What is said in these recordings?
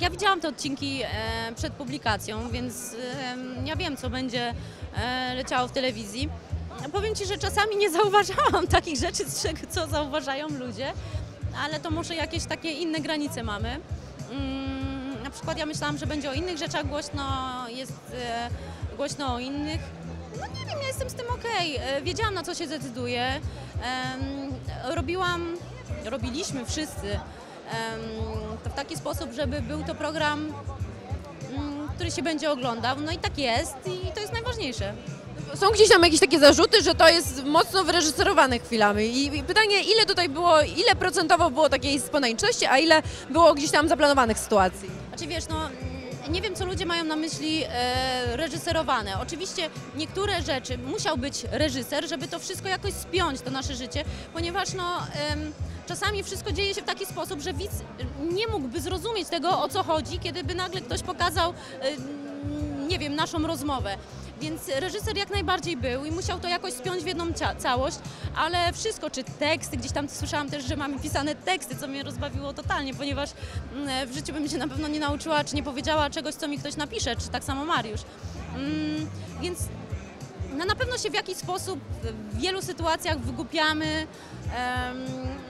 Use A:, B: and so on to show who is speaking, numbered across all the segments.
A: Ja widziałam te odcinki e, przed publikacją, więc ja wiem, co będzie e, leciało w telewizji. Powiem Ci, że czasami nie zauważałam takich rzeczy, co zauważają ludzie, ale to może jakieś takie inne granice mamy. Mm, na przykład ja myślałam, że będzie o innych rzeczach głośno, jest e, głośno o innych. No nie wiem, ja jestem z tym okej. E, Wiedziałam, na co się decyduję. Em, robiłam, robiliśmy wszyscy to w taki sposób, żeby był to program, mm, który się będzie oglądał. No i tak jest i to jest najważniejsze.
B: Są gdzieś tam jakieś takie zarzuty, że to jest mocno wyreżyserowane chwilami. I pytanie, ile tutaj było, ile procentowo było takiej spontaniczności, a ile było gdzieś tam zaplanowanych sytuacji?
A: Znaczy wiesz, no nie wiem, co ludzie mają na myśli e, reżyserowane. Oczywiście niektóre rzeczy musiał być reżyser, żeby to wszystko jakoś spiąć, to nasze życie, ponieważ no em, czasami wszystko dzieje się w taki sposób, że widz nie mógłby zrozumieć tego, o co chodzi, kiedy by nagle ktoś pokazał, e, nie wiem, naszą rozmowę. Więc reżyser jak najbardziej był i musiał to jakoś spiąć w jedną całość, ale wszystko, czy teksty, gdzieś tam słyszałam też, że mamy pisane teksty, co mnie rozbawiło totalnie, ponieważ mm, w życiu bym się na pewno nie nauczyła, czy nie powiedziała czegoś, co mi ktoś napisze, czy tak samo Mariusz. Mm, Więc no na pewno się w jakiś sposób w wielu sytuacjach wygłupiamy. Em,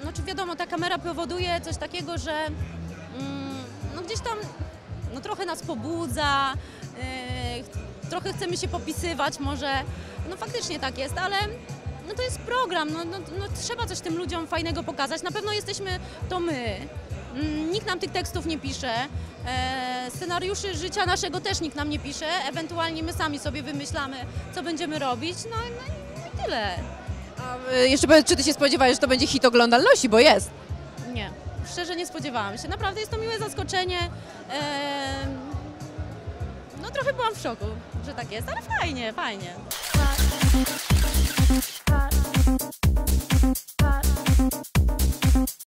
A: No czy wiadomo, ta kamera powoduje coś takiego, że mm, no gdzieś tam no trochę nas pobudza, yy, trochę chcemy się popisywać może. No faktycznie tak jest, ale no to jest program, no, no, no trzeba coś tym ludziom fajnego pokazać. Na pewno jesteśmy to my. Mm, Nikt nam tych tekstów nie pisze. E, scenariuszy życia naszego też nikt nam nie pisze. Ewentualnie my sami sobie wymyślamy, co będziemy robić. No, no i tyle.
B: A y, jeszcze powiedz, czy ty się spodziewałeś, że to będzie hit oglądalności, bo jest.
A: Nie, szczerze nie spodziewałam się. Naprawdę jest to miłe zaskoczenie. Em, no trochę byłam w szoku, że tak jest, ale fajnie, fajnie.